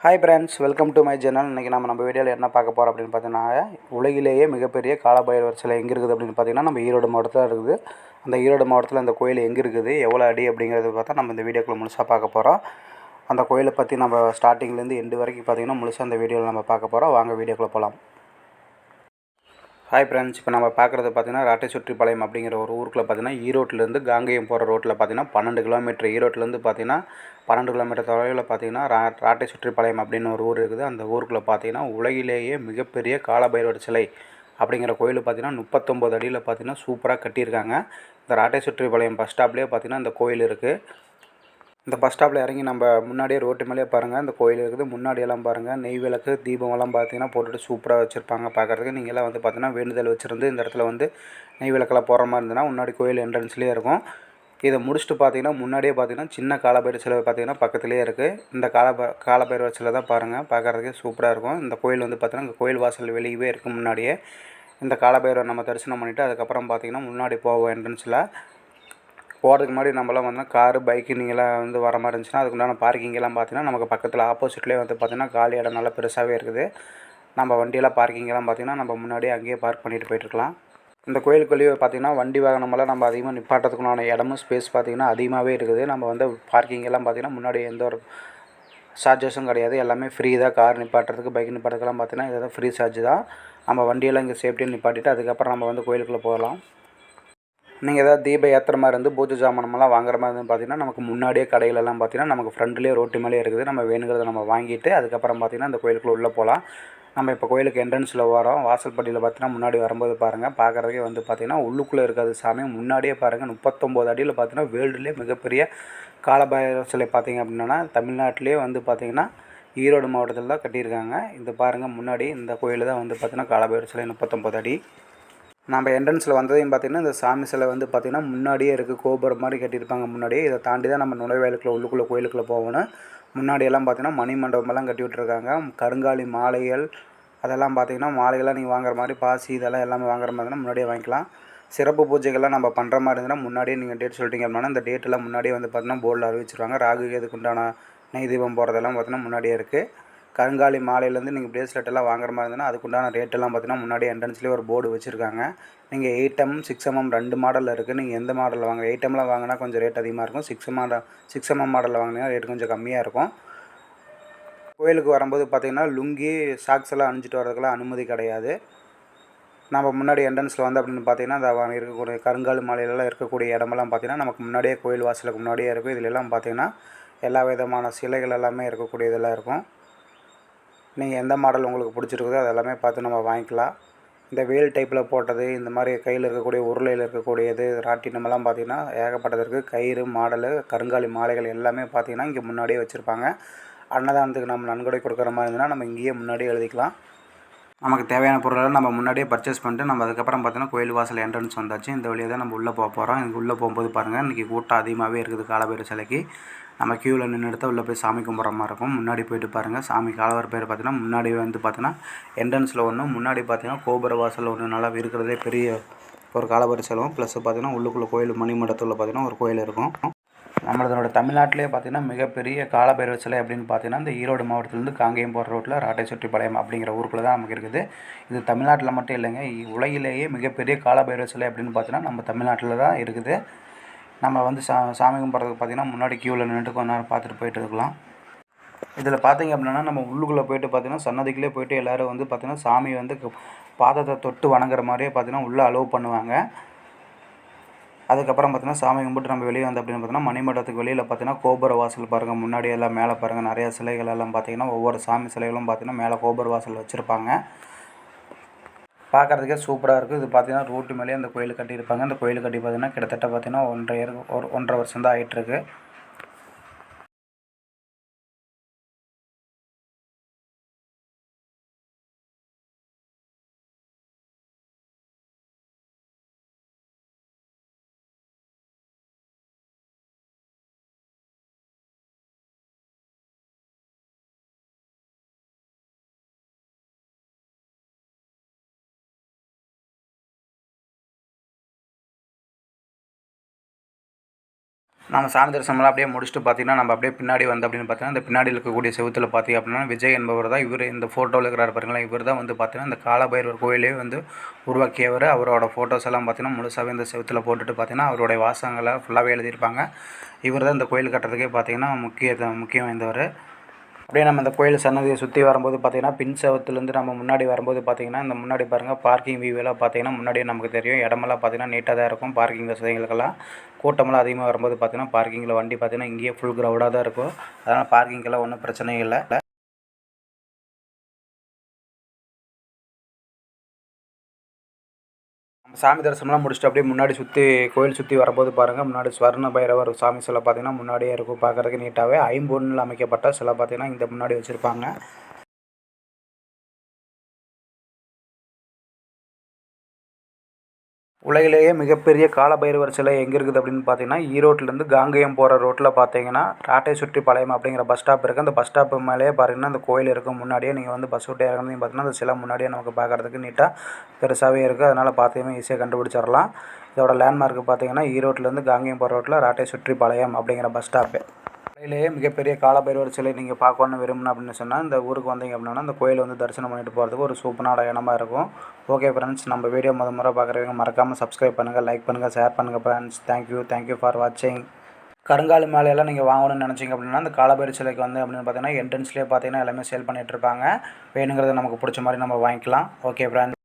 Hi friends welcome to my channel இன்றைக்கி நம்ம நம்ம வீடியோவில் என்ன பார்க்க போகிறோம் அப்படின்னு பார்த்தீங்கன்னா உலகிலேயே மிகப்பெரிய காலபைரவர் சிலை எங்கே இருக்குது அப்படின்னு பார்த்தீங்கன்னா நம்ம ஈரோடு மாவட்டத்தில் இருக்குது. அந்த ஈரோடு மாவட்டத்தில் அந்த கோயில் எங்கே இருக்குது எவ்வளோ அடி அப்படிங்கிறது பார்த்தா நம்ம இந்த வீடியோக்குள்ள முழுசாக பார்க்க போகிறோம் அந்த கோயிலை பற்றி நம்ம ஸ்டார்டிங்லேருந்து எண்டு வரைக்கும் பார்த்திங்கன்னா முழுசாக அந்த வீடியோவில் நம்ம பார்க்க போகிறோம் வாங்க வீடியோக்குள்ளே போகலாம் ஹாய் ஃப்ரெண்ட்ஸ் இப்போ நம்ம பார்க்குறது பார்த்தீங்கன்னா ராட்டை சுற்றிப்பாளையம் அப்படிங்கிற ஒரு ஊருக்குள்ள பார்த்தீங்கன்னா ஈரோட்டிலேருந்து காங்கேயம் போகிற ரோட்டில் பார்த்தீங்கன்னா பன்னெண்டு கிலோமீட்டர் ஈரோட்டிலேருந்து பார்த்தீங்கன்னா பன்னெண்டு கிலோமீட்டர் தொலைவில் பார்த்தீங்கன்னா ரா ராட்டை சுற்றிப்பாளையம் அப்படின்னு ஒரு ஊர் இருக்குது. அந்த ஊருக்குள்ளே பார்த்தீங்கன்னா உலகிலேயே மிகப்பெரிய காலபைரவர் சிலை அப்படிங்கிற கோயில் பார்த்தீங்கன்னா முப்பத்தொம்போது அடியில் பார்த்தீங்கன்னா சூப்பராக கட்டியிருக்காங்க. இந்த ராட்டை சுற்றிப்பாளையம் பஸ் ஸ்டாப்லேயே பார்த்தீங்கன்னா இந்த கோயில் இருக்குது இந்த பஸ் ஸ்டாப்பில் இறங்கி நம்ம முன்னாடியே ரோட்டு மேலேயே பாருங்கள் இந்த கோயில் இருக்குது. முன்னாடியெல்லாம் பாருங்கள் நெய் விளக்கு தீபமெல்லாம் பார்த்தீங்கன்னா போட்டுட்டு சூப்பராக வச்சுருப்பாங்க. பார்க்குறதுக்கு நீங்கள்லாம் வந்து பார்த்தீங்கன்னா வேண்டுதல் வச்சுருந்து இந்த இடத்துல வந்து நெய் விளக்கெல்லாம் போகிற மாதிரி இருந்ததுன்னா முன்னாடி கோயில் என்ட்ரன்ஸ்லேயே இருக்கும். இதை முடிச்சுட்டு பார்த்தீங்கன்னா முன்னாடியே பார்த்தீங்கன்னா சின்ன காலபைரவர் சிலை பார்த்தீங்கன்னா பக்கத்துலேயே இருக்குது இந்த காலப காலபைரவ சிலை தான் பாருங்கள் பார்க்குறதுக்கே சூப்பராக இருக்கும். இந்த கோயில் வந்து பார்த்தீங்கன்னா இந்த கோயில் வாசல் வெளியவே இருக்குது முன்னாடியே. இந்த காலபைரவர் நம்ம தரிசனம் பண்ணிவிட்டு அதுக்கப்புறம் பார்த்தீங்கன்னா முன்னாடி போவோம் என்ட்ரன்ஸில் போகிறதுக்கு முன்னாடி நம்மளாம் வந்து காரு பைக்கு நீங்களாம் வந்து வர மாதிரி இருந்துச்சுன்னா அதுக்குண்டான பார்க்கிங்கெல்லாம் பார்த்தீங்கன்னா நமக்கு பக்கத்தில் ஆப்போசிட்லேயே வந்து பார்த்தீங்கன்னா காலி இடம் நல்லா பெருசாகவே இருக்குது. நம்ம வண்டியெல்லாம் பார்க்கிங்கெல்லாம் பார்த்தீங்கன்னா நம்ம முன்னாடியே அங்கேயே பார்க் பண்ணிட்டு போயிட்டுருக்கலாம். இந்த கோயிலுக்குள்ளேயே பார்த்தீங்கன்னா வண்டி வாகனமெல்லாம் நம்ம அதிகமாக நிப்பாட்டத்துக்குண்டான இடமும் ஸ்பேஸ் பார்த்தீங்கன்னா அதிகமாகவே இருக்குது. நம்ம வந்து பார்க்கிங்கெல்லாம் பார்த்திங்கன்னா பார்த்தீங்கன்னா முன்னாடி எந்த ஒரு சார்ஜஸும் கிடையாது. எல்லாமே ஃப்ரீ தான். கார் நிப்பாட்டுறதுக்கு பைக் நிப்பாட்டுறதுக்கெல்லாம் பார்த்தீங்கன்னா இதெல்லாம் ஃப்ரீ சார்ஜ் தான். நம்ம வண்டியெல்லாம் இங்கே சேஃப்டியாக நிப்பாட்டிட்டு அதுக்கப்புறம் நம்ம வந்து கோயிலுக்குள்ளே போகலாம். நீங்கள் ஏதாவது தீப ஏற்றுற மாதிரி இருந்து பூஜை சாமானமெல்லாம் வாங்குற மாதிரி இருந்து பார்த்தீங்கன்னா நமக்கு முன்னாடியே கடையிலலாம் பார்த்தீங்கன்னா நமக்கு ஃப்ரண்ட்லேயே ரோட்டு மேலே இருக்குது. நம்ம வேணுங்கிறத நம்ம வாங்கிட்டு அதுக்கப்புறம் பார்த்தீங்கன்னா அந்த கோயிலுக்குள்ளே உள்ளே போகலாம் நம்ம இப்போ கோயிலுக்கு என்ட்ரன்ஸில் வரோம். வாசல் வாசல்படியில் பார்த்தீங்கன்னா முன்னாடி வரும்போது பாருங்கள் பார்க்குறதுக்கே வந்து பார்த்தீங்கன்னா உள்ளுக்குள்ளே இருக்காது சாமி. முன்னாடியே பாருங்கள் முப்பத்தொம்போது அடியில் பார்த்தீங்கன்னா வேர்ல்டுலேயே மிகப்பெரிய காலபைரவர் சிலை பார்த்தீங்க அப்படின்னா தமிழ்நாட்டிலே வந்து பார்த்தீங்கன்னா ஈரோடு மாவட்டத்தில் தான் கட்டியிருக்காங்க. இந்த பாருங்கள் முன்னாடி இந்த கோயில் தான் வந்து பார்த்தீங்கன்னா காலபைரவர் சிலை முப்பத்தொம்போது அடி. நம்ம என்ட்ரன்ஸில் வந்ததையும் பார்த்திங்கன்னா இந்த சாமி சிலை வந்து பார்த்திங்கன்னா முன்னாடியே இருக்குது கோபுரம் மாதிரி கட்டியிருப்பாங்க முன்னாடியே. இதை தாண்டி தான் நம்ம நுழைவாயிலுக்குள்ள உள்ளுக்குள்ளே கோயிலுக்குள்ளே போகணும். முன்னாடியெல்லாம் பார்த்திங்கன்னா மணி மண்டபமெல்லாம் கட்டி விட்ருக்காங்க கருங்காலி மாலைகள் அதெல்லாம் பார்த்திங்கன்னா மாலைகள்லாம் நீங்கள் வாங்குற மாதிரி பாசி இதெல்லாம் எல்லாமே வாங்குற மாதிரி முன்னாடியே வாங்கிக்கலாம். சிறப்பு பூஜைகள்லாம் நம்ம பண்ணுற மாதிரி இருந்ததுன்னா முன்னாடியே நீங்கள் டேட் சொல்லிட்டீங்க அப்படின்னா இந்த டேட்டெல்லாம் முன்னாடியே வந்து பார்த்திங்கன்னா போர்டில் அறிவிச்சிருவாங்க. ராகு கேதுக்கு நெய் தீபம் போகிறதெல்லாம் பார்த்திங்கன்னா முன்னாடியே இருக்குது கருங்காலி மாலையிலேருந்து நீங்கள் பிரேஸ்லெட் எல்லாம் வாங்குற மாதிரி இருந்ததுன்னா அதுக்குண்டான ரேட்டெல்லாம் பார்த்தீங்கன்னா முன்னாடி என்ட்ரன்ஸ்லேயே ஒரு போர்டு வச்சுருக்காங்க. நீங்கள் எயிட் எம் சிக்ஸ் எம்எம் ரெண்டு மாடலில் இருக்குது நீங்கள் எந்த மாடலில் வாங்க எயிட் எம்மில் வாங்கினா கொஞ்சம் ரேட் அதிகமாக இருக்கும். சிக்ஸ் மாடல் சிக்ஸ் எம்எம் மாடலில் வாங்கினீங்கன்னா ரேட் கொஞ்சம் கம்மியாக இருக்கும். கோயிலுக்கு வரும்போது பார்த்திங்கன்னா லுங்கி சாக்ஸ் எல்லாம் அணிஞ்சிட்டு வரதுக்கெல்லாம் அனுமதி கிடையாது. நம்ம முன்னாடி என்ட்ரன்ஸில் வந்து அப்படின்னு பார்த்தீங்கன்னா அந்த இருக்கக்கூடிய கருங்கால் மாலையிலலாம் இருக்கக்கூடிய இடமெல்லாம் பார்த்தீங்கன்னா நமக்கு முன்னாடியே கோயில் வாசலுக்கு முன்னாடியே இருக்கும். இதிலெல்லாம் பார்த்தீங்கன்னா பார்த்திங்கன்னா எல்லா விதமான சிலைகள் எல்லாமே இருக்கக்கூடிய இதெல்லாம் இருக்கும். நீங்கள் எந்த மாடல் உங்களுக்கு பிடிச்சிருக்குதோ அது எல்லாமே பார்த்து நம்ம வாங்கிக்கலாம். இந்த வேல் டைப்பில் போட்டது இந்த மாதிரி கையில் இருக்கக்கூடிய உருளையில் இருக்கக்கூடியது ராட்டினமெல்லாம் பார்த்திங்கன்னா ஏகப்பட்டது இருக்குது கயிறு மாடலு கருங்காலி மாலைகள் எல்லாமே பார்த்திங்கன்னா இங்கே முன்னாடியே வச்சுருப்பாங்க. அன்னதானத்துக்கு நம்ம நன்கொடை கொடுக்குற மாதிரி இருந்ததுன்னா நம்ம இங்கேயே முன்னாடியே எழுதிக்கலாம். நமக்கு தேவையான பொருளெல்லாம் நம்ம முன்னாடியே பர்ச்சேஸ் பண்ணிட்டு நம்ம அதுக்கப்புறம் பார்த்தோன்னா கோயில் வாசல் என்ட்ரன்ஸ் வந்தாச்சு. இந்த வழியாக தான் நம்ம உள்ளே போக போகிறோம் இங்கே உள்ளே போகும்போது பாருங்கள் இன்றைக்கி கூட்டம் அதிகமாகவே இருக்குது. காலபைர சிலைக்கு நம்ம க்யூவில் நின்று எடுத்தால் உள்ளே போய் சாமி கும்பிட்ற மாதிரி இருக்கும். முன்னாடி போயிட்டு பாருங்கள் சாமி காலவர் பேர் பார்த்தீங்கன்னா முன்னாடி வந்து பார்த்தீங்கன்னா என்ட்ரன்ஸில் ஒன்று முன்னாடி பார்த்தீங்கன்னா கோபுர வாசல் ஒன்று நல்லா இருக்கிறதே பெரிய ஒரு காலபைர செலவும் ப்ளஸ் பார்த்தீங்கன்னா உள்ளுக்குள்ளே கோயில் மணிமண்டத்தில் பார்த்தீங்கன்னா ஒரு கோயில் இருக்கும். நம்மளதோட தமிழ்நாட்டிலே பார்த்தீங்கன்னா மிகப்பெரிய காலபைரவர் சிலை அப்படின்னு பார்த்தீங்கன்னா இந்த ஈரோடு மாவட்டத்திலேருந்து காங்கேயம் போகிற ரோட்டில் ராட்டைச்சுற்றிப்பாளையம் அப்படிங்கிற ஊருக்குள்ள தான் நமக்கு இருக்குது. இது தமிழ்நாட்டில் மட்டும் இல்லைங்க உலகிலேயே மிகப்பெரிய காலபைரவர் சிலை அப்படின்னு பார்த்தீங்கன்னா நம்ம தமிழ்நாட்டில் தான் இருக்குது. நம்ம வந்து சா சாமி கும்பிட்றதுக்கு பார்த்திங்கன்னா முன்னாடி க்யூவில் நின்றுட்டு கொஞ்ச நேரம் பார்த்துட்டு போயிட்டு இருக்கலாம். இதில் பார்த்திங்க அப்படின்னா நம்ம உள்ளுக்குள்ளே போயிட்டு பார்த்திங்கன்னா சன்னதிக்குள்ளே போயிட்டு எல்லோரும் வந்து பார்த்திங்கன்னா சாமி வந்து பாதத்தை தொட்டு வணங்குற மாதிரியே பார்த்திங்கன்னா உள்ளே அலோவ் பண்ணுவாங்க. அதுக்கப்புறம் பார்த்தீங்கன்னா சாமி கும்பிட்டு நம்ம வெளியே வந்து அப்படின்னு பார்த்தீங்கன்னா மணிமண்டபத்துக்கு வெளியில் பார்த்தீங்கன்னா கோபுர வாசல் பாருங்கள் முன்னாடி எல்லாம் மேலே பாருங்கள் நிறையா சிலைகள் எல்லாம் பார்த்தீங்கன்னா ஒவ்வொரு சாமி சிலைகளும் பார்த்தீங்கன்னா மேலே கோபுர வாசல் வச்சுருப்பாங்க. பார்க்குறதுக்கே சூப்பராக இருக்குது இது பார்த்தீங்கன்னா ரூட்டு மேலேயே அந்த கோயில் கட்டியிருப்பாங்க. அந்த கோயில் கட்டி பார்த்தீங்கன்னா கிட்டத்தட்ட பார்த்தீங்கன்னா ஒன்றரை இயர் ஒரு ஒன்றரை வருஷம் தான் ஆகிட்டுருக்கு நம்ம சாமி தரிசனம்லாம் அப்படியே முடிச்சுட்டு பார்த்தீங்கன்னா நம்ம அப்படியே பின்னாடி வந்து அப்படின்னு பார்த்தீங்கன்னா இந்த பின்னாடி இருக்கக்கூடிய செவுத்துல பார்த்தீங்க அப்படின்னா விஜய் என்பவர் தான் இவர். இந்த ஃபோட்டோவில் இருக்கிறார் பாருங்களேன் இவர் தான் வந்து பார்த்தீங்கன்னா இந்த காலபைரவர் கோயிலே வந்து உருவாக்கியவர். அவரோட ஃபோட்டோஸ் எல்லாம் பார்த்தீங்கன்னா முழுசாகவே இந்த செவத்தில் போட்டுட்டு பார்த்தீங்கன்னா அவருடைய வாசகங்களை ஃபுல்லாகவே எழுதியிருப்பாங்க. இவர் தான் இந்த கோயில் கட்டுறதுக்கே பார்த்தீங்கன்னா முக்கிய முக்கியம் வாய்ந்தவர். அப்படியே நம்ம இந்த கோயில் சன்னதியை சுற்றி வரும்போது பார்த்தீங்கன்னா பின் செவத்துலேருந்து நம்ம முன்னாடி வரும்போது பார்த்தீங்கன்னா இந்த முன்னாடி பாருங்கள் பார்க்கிங் வியூவெல்லாம் பார்த்தீங்கன்னா முன்னாடியே நமக்கு தெரியும். இடமெல்லாம் பார்த்தீங்கன்னா நீட்டாக தான் இருக்கும். பார்க்கிங் வசதிகளுக்கெல்லாம் கூட்டமெல்லாம் அதிகமாக வரும்போது பார்த்தீங்கன்னா பார்க்கிங்கில் வண்டி பார்த்தீங்கன்னா இங்கேயே ஃபுல் க்ரௌடாக தான் இருக்கும். அதனால் பார்க்கிங்கெல்லாம் ஒன்றும் பிரச்சனையும் இல்லை. நம்ம சாமி தரிசனம்லாம் முடிச்சுட்டு அப்படியே முன்னாடி சுற்றி கோயில் சுற்றி வரும்போது பாருங்கள் முன்னாடி ஸ்வர்ண பைரவர் சாமி சிலை பார்த்தீங்கன்னா முன்னாடியே இருக்கும். பார்க்குறதுக்கு நீட்டாகவே ஐம்பொன்னில் அமைக்கப்பட்ட சிலை பார்த்தீங்கன்னா இந்த முன்னாடி வச்சுருப்பாங்க. உலகிலேயே மிகப்பெரிய காலபைரவர் சிலை எங்கே இருக்குது அப்படின்னு பார்த்தீங்கன்னா ஈரோட்டிலேருந்து காங்கேயம் போகிற ரோட்டில் பார்த்தீங்கன்னா ராட்டை சுற்றி பாளையம் அப்படிங்கிற பஸ் ஸ்டாப் இருக்குது அந்த பஸ் ஸ்டாப்பு மேலேயே பார்த்தீங்கன்னா அந்த கோயில் இருக்கும். முன்னாடியே நீங்கள் வந்து பஸ் விட்டு இறங்குனதையும் பார்த்தீங்கன்னா அந்த சிலை முன்னாடியே நமக்கு பார்க்குறதுக்கு நீட்டாக பெருசாகவே இருக்குது அதனால் பார்த்தீங்கன்னா ஈஸியாக கண்டுபிடிச்சிடலாம். இதோட லேண்ட்மார்க் பார்த்தீங்கன்னா ஈரோட்டிலேருந்து காங்கேயம் போகிற ரோட்டில் ராட்டை சுற்றி பாளையம் அப்படிங்கிற பஸ் ஸ்டாப்பு உலகிலேயே மிகப்பெரிய காலபைரவர் சிலை நீங்கள் பார்க்கணுன்னு விரும்பணும் அப்படின்னு சொன்னால் இந்த ஊருக்கு வந்தீங்க அப்படின்னா இந்த கோயில் வந்து தரிசனம் பண்ணிட்டு போகிறதுக்கு ஒரு சூப்பரான இடமா இருக்கும். ஓகே ஃப்ரெண்ட்ஸ் நம்ம வீடியோ முத முறை பார்க்குறவங்க மறக்காமல் சப்ஸ்கிரைப் பண்ணுங்கள் லைக் பண்ணுங்கள் ஷேர் பண்ணுங்கள் ஃப்ரெண்ட்ஸ் தேங்க்யூ தேங்க்யூ ஃபார் வாட்சிங் கருங்காலி மேலையெல்லாம் நீங்கள் வாங்கணும்னு நினச்சிங்க அப்படின்னா அந்த காலபைரி சிலைக்கு வந்து அப்படின்னு பார்த்தீங்கன்னா என்ட்ரன்ஸ்லேயே பார்த்தீங்கன்னா எல்லாமே சேல் பண்ணிகிட்டு இருப்பாங்க. வேணுங்கிறத நமக்கு பிடிச்ச மாதிரி நம்ம வாங்கிக்கலாம். Okay friends